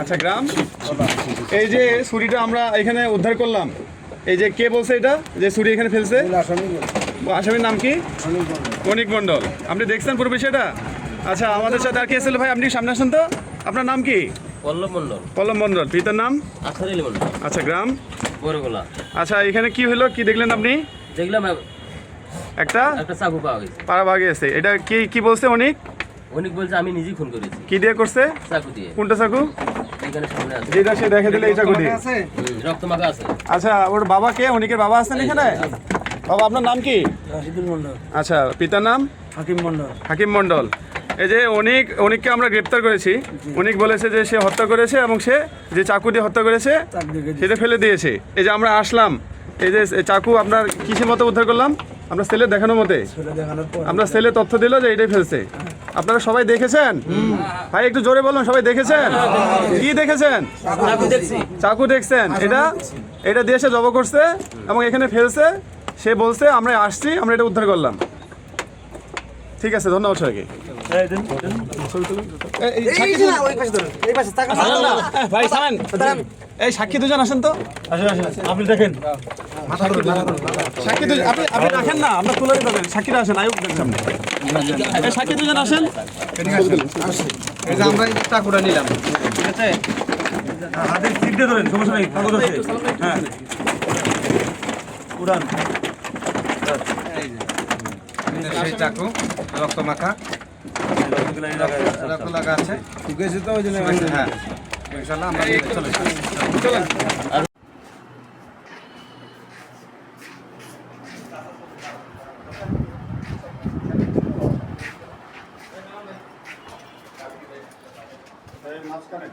আচ্ছা গ্রাম? এই যে ছুরিটা আমরা এখানে উদ্ধার করলাম এই যে কে বলছে এটা? যে ছুরি এখানে ফেলছে? আসামির নাম কি? কনিক মণ্ডল। আপনি দেখছেন পুরো বিষয়টা? আচ্ছা আমাদের সাথে আর কে ছিল ভাই? আপনি সামনে আসেন তো? আপনার নাম কি? পল্লব মণ্ডল। পল্লব মণ্ডল। পিতার নাম? আচ্ছা গ্রাম? বড়গোলা আচ্ছা এখানে কি হলো? কি দেখলেন আপনি? দেখলাম একটা? একটা চাকু পাওয়া গেছে। পাড়া ভাগে আছে এটা কি কি বলছে অনেক? অনেক বলছে আমি নিজেই ফোন করেছি। কি দিয়ে করছে? চাকু দিয়ে। কোনটা চাকু? এখানে সামনে আছে। যেটা সে দেখে দিলে এই চাকু দিয়ে। রক্ত মাখা আছে। আচ্ছা ওর বাবা কে? অনিকের বাবা আছেন এখানে? বাবা আপনার নাম কি? রাশিদুল মন্ডল। আচ্ছা পিতার নাম? হাকিম মন্ডল। হাকিম এই যে অনিক অনিককে আমরা গ্রেপ্তার করেছি। অনিক বলেছে যে সে হত্যা করেছে এবং সে যে চাকু দিয়ে হত্যা করেছে সেটা ফেলে দিয়েছে। এই যে আমরা আসলাম। এই যে চাকু আপনার কিসের মতো উদ্ধার করলাম? আমরা সেলে দেখানোর মতে। আমরা সেলে তথ্য দিল যে এটাই ফেলছে। আপনারা সবাই দেখেছেন? ভাই একটু জোরে বলুন সবাই দেখেছেন? কি দেখেছেন? চাকু দেখছি। চাকু দেখছেন? এটা এটা দেশে জব করছে এবং এখানে ফেলছে। সে বলছে আমরা আসছি আমরা এটা উদ্ধার করলাম। ঠিক আছে ধন্যবাদ সবাইকে। এই- এই সাক্ষী দুজন- আসেন তো? আপনি দেখেন। সাক্ষী দুজন আপনি আপনি রাখেন না আপনার তুলে দেবেন সাক্ষীরা আসেন আয়ুব সামনে। সাক্ষী দুজন আসেন। আমরা এই টাকুটা নিলাম ঠিক আছে? হাতে সিট ধরেন সমস্যা নেই কাগজ আছে। হ্যাঁ। উড়ান। সেই চাকু রক্ত মাখা রক্ত লাগা আছে ঠিক আছে তো ওই জন্য হ্যাঁ ইনশাল্লাহ আমরা নিয়ে চলে যাই। মাঝখানে